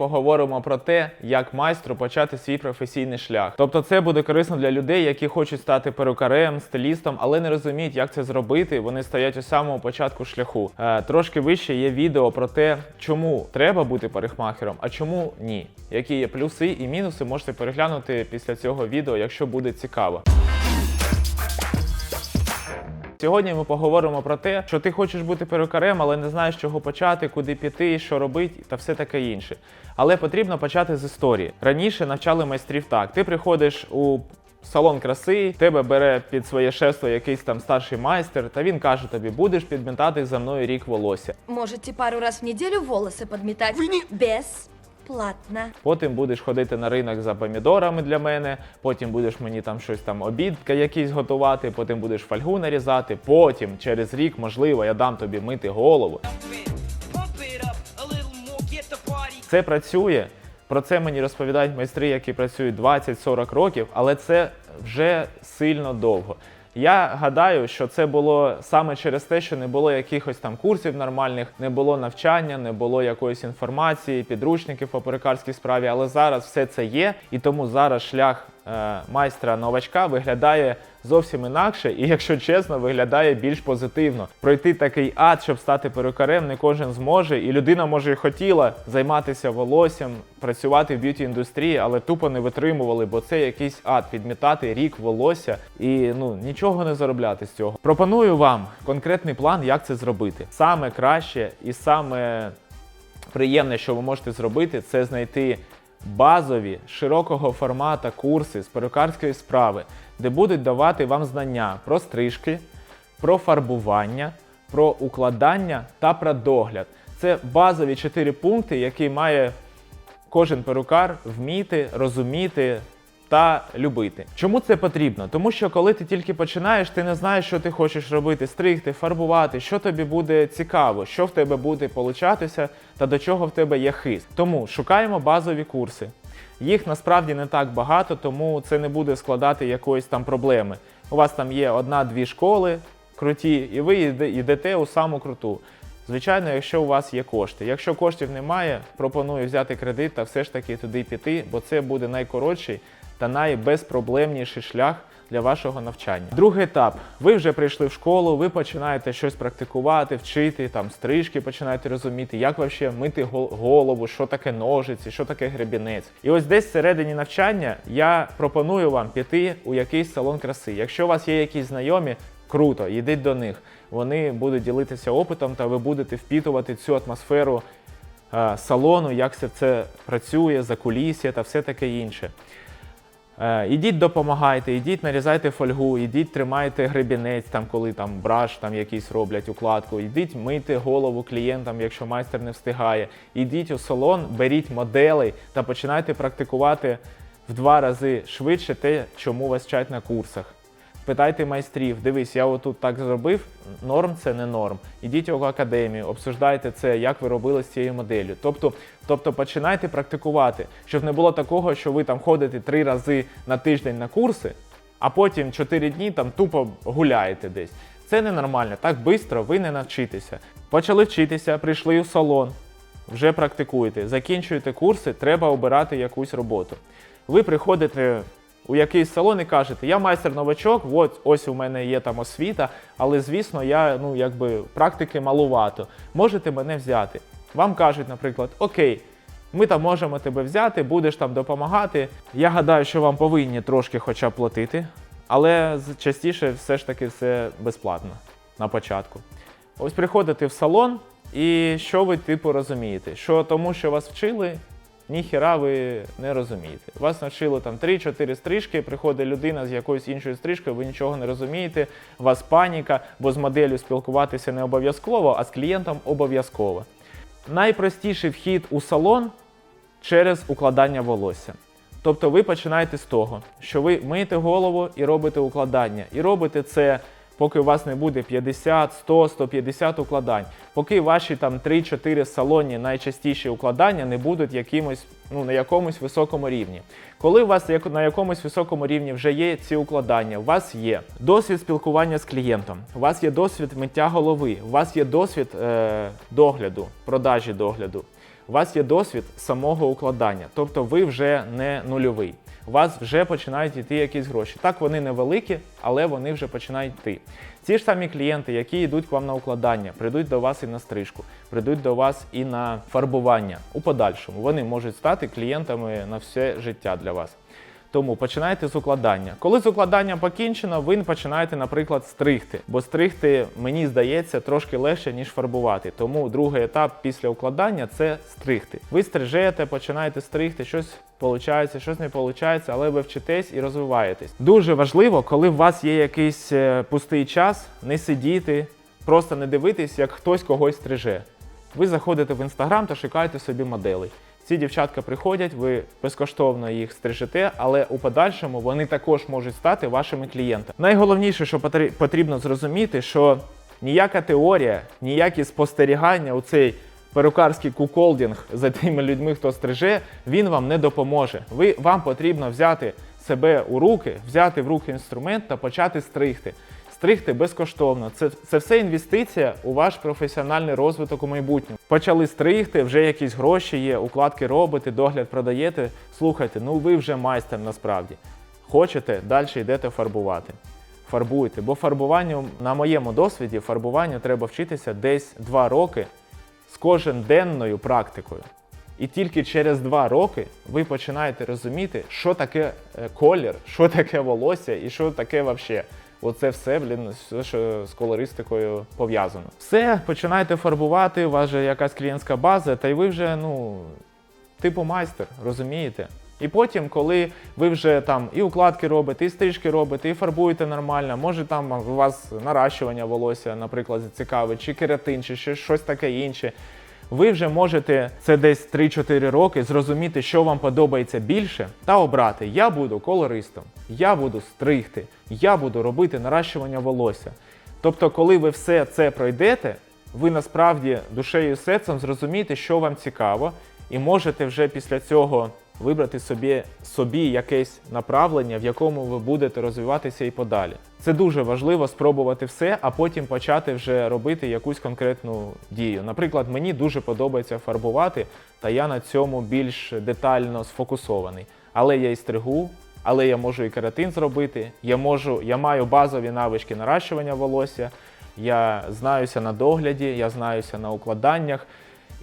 Поговоримо про те, як майстру почати свій професійний шлях. Тобто, це буде корисно для людей, які хочуть стати перукарем, стилістом, але не розуміють, як це зробити. Вони стоять у самому початку шляху. Е, трошки вище є відео про те, чому треба бути парикмахером, а чому ні. Які є плюси і мінуси, можете переглянути після цього відео, якщо буде цікаво. Сьогодні ми поговоримо про те, що ти хочеш бути перукарем, але не знаєш, чого почати, куди піти, що робити та все таке інше. Але потрібно почати з історії. Раніше навчали майстрів так: ти приходиш у салон краси, тебе бере під своє шефство якийсь там старший майстер, та він каже тобі: будеш підмітати за мною рік волосся. Можете пару раз в неделю волосы подметать бесплатно. Потім будеш ходити на ринок за помідорами для мене, потім будеш мені там щось там обід якийсь готувати, потім будеш фольгу нарізати. Потім через рік, можливо, я дам тобі мити голову. Це працює. Про це мені розповідають майстри, які працюють 20-40 років, але це вже сильно довго. Я гадаю, що це було саме через те, що не було якихось там курсів нормальних, не було навчання, не було якоїсь інформації, підручників по перекарській справі. Але зараз все це є, і тому зараз шлях майстра новачка виглядає зовсім інакше, і якщо чесно, виглядає більш позитивно. Пройти такий ад, щоб стати перукарем, не кожен зможе, і людина може і хотіла займатися волоссям, працювати в б'юті індустрії, але тупо не витримували, бо це якийсь ад підмітати рік волосся і ну нічого не заробляти з цього. Пропоную вам конкретний план, як це зробити. Саме краще і саме приємне, що ви можете зробити, це знайти базові широкого формата курси з перукарської справи, де будуть давати вам знання про стрижки, про фарбування, про укладання та про догляд. Це базові чотири пункти, які має кожен перукар вміти, розуміти та любити. Чому це потрібно? Тому що коли ти тільки починаєш, ти не знаєш, що ти хочеш робити, стригти, фарбувати, що тобі буде цікаво, що в тебе буде получатися та до чого в тебе є хист. Тому шукаємо базові курси. Їх насправді не так багато, тому це не буде складати якоїсь там проблеми. У вас там є одна-дві школи круті, і ви йдете у саму круту. Звичайно, якщо у вас є кошти. Якщо коштів немає, пропоную взяти кредит та все ж таки туди піти, бо це буде найкоротший та найбезпроблемніший шлях для вашого навчання. Другий етап. Ви вже прийшли в школу, ви починаєте щось практикувати, вчити, там стрижки починаєте розуміти, як вообще мити гол- голову, що таке ножиці, що таке гребінець. І ось десь всередині навчання я пропоную вам піти у якийсь салон краси. Якщо у вас є якісь знайомі, круто, йдіть до них. Вони будуть ділитися опитом, та ви будете впітувати цю атмосферу е, салону, як все це працює, закулісся та все таке інше. Е, Ідіть допомагайте, ідіть нарізайте фольгу, ідіть тримайте гребінець, там, коли там браш там якийсь роблять укладку, ідіть мийте голову клієнтам, якщо майстер не встигає. Ідіть у салон, беріть модели та починайте практикувати в два рази швидше те, чому вас вчать на курсах. Питайте майстрів, дивись, я отут так зробив, норм це не норм. Ідіть у академію, обсуждайте це, як ви робили з цією моделлю. Тобто, тобто починайте практикувати, щоб не було такого, що ви там ходите три рази на тиждень на курси, а потім чотири дні там тупо гуляєте десь. Це ненормально, так швидко ви не навчитеся. Почали вчитися, прийшли в салон, вже практикуєте, закінчуєте курси, треба обирати якусь роботу. Ви приходите у якийсь салон і кажете, я майстер новачок, от ось у мене є там освіта, але звісно, я ну якби практики малувато. Можете мене взяти. Вам кажуть, наприклад, окей. Ми там можемо тебе взяти, будеш там допомагати. Я гадаю, що вам повинні трошки хоча б платити, але частіше все ж таки все безплатно на початку. Ось приходите в салон, і що ви типу розумієте? Що тому, що вас вчили, ніхіра ви не розумієте. Вас навчили там 3-4 стрижки, приходить людина з якоюсь іншою стрижкою, ви нічого не розумієте, у вас паніка, бо з моделлю спілкуватися не обов'язково, а з клієнтом обов'язково. Найпростіший вхід у салон через укладання волосся. Тобто ви починаєте з того, що ви миєте голову і робите укладання. І робите це, поки у вас не буде 50, 100, 150 укладань. Поки ваші там 3-4 салонні найчастіші укладання не будуть якимось, ну, на якомусь високому рівні. Коли у вас на якомусь високому рівні вже є ці укладання, у вас є досвід спілкування з клієнтом, у вас є досвід миття голови, у вас є досвід е, догляду, продажі догляду. У вас є досвід самого укладання, тобто ви вже не нульовий. У вас вже починають йти якісь гроші. Так, вони невеликі, але вони вже починають йти. Ці ж самі клієнти, які йдуть к вам на укладання, прийдуть до вас і на стрижку, прийдуть до вас і на фарбування у подальшому. Вони можуть стати клієнтами на все життя для вас. Тому починайте з укладання. Коли з укладання покінчено, ви починаєте, наприклад, стригти. Бо стригти, мені здається, трошки легше, ніж фарбувати. Тому другий етап після укладання це стригти. Ви стрижете, починаєте стригти, щось виходить, щось не виходить, але ви вчитесь і розвиваєтесь. Дуже важливо, коли у вас є якийсь е, пустий час, не сидіти, просто не дивитись, як хтось когось стриже. Ви заходите в інстаграм та шукаєте собі моделей. Ці дівчатка приходять, ви безкоштовно їх стрижете, але у подальшому вони також можуть стати вашими клієнтами. Найголовніше, що потрібно зрозуміти, що ніяка теорія, ніякі спостерігання у цей перукарський куколдінг за тими людьми, хто стриже, він вам не допоможе. Ви, вам потрібно взяти себе у руки, взяти в руки інструмент та почати стригти. Стригти безкоштовно. Це, це все інвестиція у ваш професіональний розвиток у майбутньому. Почали стригти, вже якісь гроші є, укладки робите, догляд продаєте. Слухайте, ну ви вже майстер насправді. Хочете, далі йдете фарбувати. Фарбуйте. Бо фарбуванню, на моєму досвіді, фарбуванню треба вчитися десь 2 роки з коженденною практикою. І тільки через два роки ви починаєте розуміти, що таке е, колір, що таке волосся і що таке взагалі. Оце все, блін, все, що з колористикою пов'язано. Все, починаєте фарбувати, у вас же якась клієнтська база, та й ви вже, ну, типу майстер, розумієте? І потім, коли ви вже там і укладки робите, і стрижки робите, і фарбуєте нормально, може там у вас наращування волосся, наприклад, зацікавить, чи кератин, чи щось таке інше. Ви вже можете це десь 3-4 роки зрозуміти, що вам подобається більше, та обрати: я буду колористом, я буду стригти, я буду робити наращування волосся. Тобто, коли ви все це пройдете, ви насправді душею і серцем зрозумієте, що вам цікаво, і можете вже після цього вибрати собі, собі якесь направлення, в якому ви будете розвиватися і подалі. Це дуже важливо спробувати все, а потім почати вже робити якусь конкретну дію. Наприклад, мені дуже подобається фарбувати, та я на цьому більш детально сфокусований. Але я і стригу, але я можу і кератин зробити. Я можу, я маю базові навички наращування волосся. Я знаюся на догляді, я знаюся на укладаннях.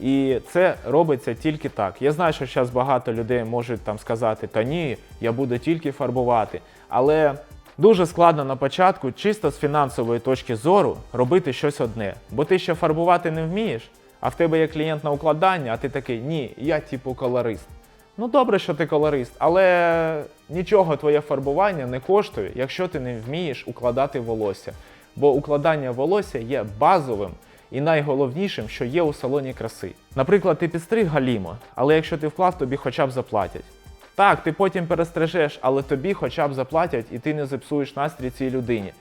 І це робиться тільки так. Я знаю, що зараз багато людей можуть там сказати, та ні, я буду тільки фарбувати. Але дуже складно на початку, чисто з фінансової точки зору, робити щось одне. Бо ти ще фарбувати не вмієш, а в тебе є клієнт на укладання, а ти такий, ні, я типу колорист. Ну добре, що ти колорист, але нічого твоє фарбування не коштує, якщо ти не вмієш укладати волосся. Бо укладання волосся є базовим і найголовнішим, що є у салоні краси. Наприклад, ти підстриг галімо, але якщо ти вклав, тобі хоча б заплатять. Так, ти потім перестрижеш, але тобі хоча б заплатять, і ти не зіпсуєш настрій цій людині.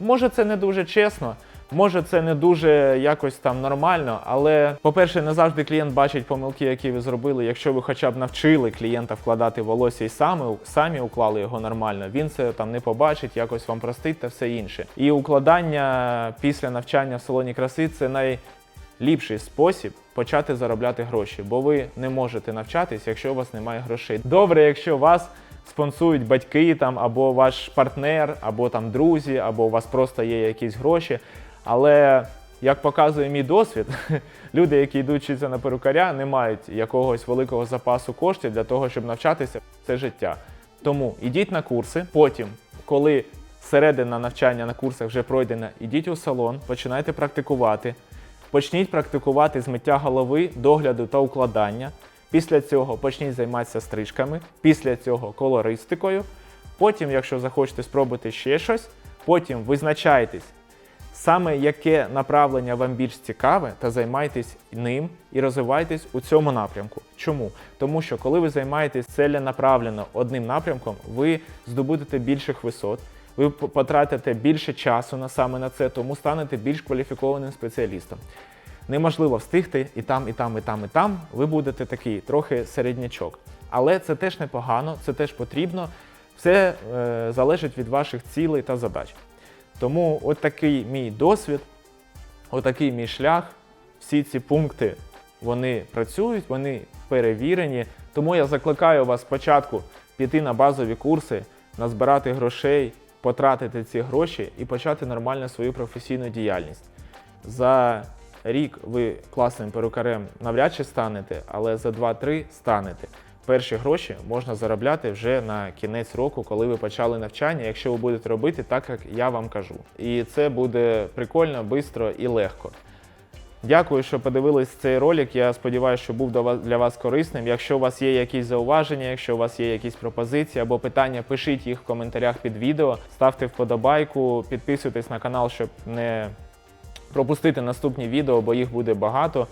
Може, це не дуже чесно, може, це не дуже якось там нормально, але, по-перше, не завжди клієнт бачить помилки, які ви зробили. Якщо ви хоча б навчили клієнта вкладати волосся і самі, самі уклали його нормально, він це там не побачить, якось вам простить та все інше. І укладання після навчання в салоні краси це найліпший спосіб почати заробляти гроші, бо ви не можете навчатись, якщо у вас немає грошей. Добре, якщо вас спонсують батьки там, або ваш партнер, або там друзі, або у вас просто є якісь гроші. Але як показує мій досвід, люди, які йдуть вчитися на перукаря, не мають якогось великого запасу коштів для того, щоб навчатися це життя. Тому ідіть на курси, потім, коли середина навчання на курсах вже пройдена, ідіть у салон, починайте практикувати. Почніть практикувати змиття голови, догляду та укладання. Після цього почніть займатися стрижками, після цього колористикою. Потім, якщо захочете спробувати ще щось, потім визначайтесь, саме яке направлення вам більш цікаве, та займайтесь ним і розвивайтесь у цьому напрямку. Чому? Тому що коли ви займаєтесь целенаправленно одним напрямком, ви здобудете більших висот, ви потратите більше часу на саме на це, тому станете більш кваліфікованим спеціалістом. Неможливо встигти і там, і там, і там, і там. Ви будете такий трохи середнячок. Але це теж непогано, це теж потрібно. Все е, залежить від ваших цілей та задач. Тому от такий мій досвід, отакий мій шлях. Всі ці пункти вони працюють, вони перевірені. Тому я закликаю вас спочатку піти на базові курси, назбирати грошей, потратити ці гроші і почати нормально свою професійну діяльність. За рік ви класним перукарем навряд чи станете, але за 2-3 станете. Перші гроші можна заробляти вже на кінець року, коли ви почали навчання, якщо ви будете робити так, як я вам кажу. І це буде прикольно, швидко і легко. Дякую, що подивились цей ролик. Я сподіваюся, що був для вас корисним. Якщо у вас є якісь зауваження, якщо у вас є якісь пропозиції або питання, пишіть їх в коментарях під відео, ставте вподобайку, підписуйтесь на канал, щоб не пропустити наступні відео, бо їх буде багато.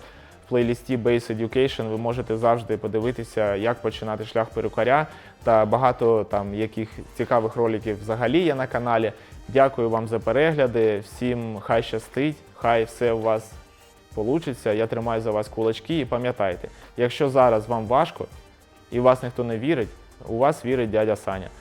В плейлісті Base Education ви можете завжди подивитися, як починати шлях перукаря та багато там яких цікавих роликів взагалі є на каналі. Дякую вам за перегляди. Всім хай щастить, хай все у вас получиться. Я тримаю за вас кулачки і пам'ятайте, якщо зараз вам важко і вас ніхто не вірить, у вас вірить дядя Саня.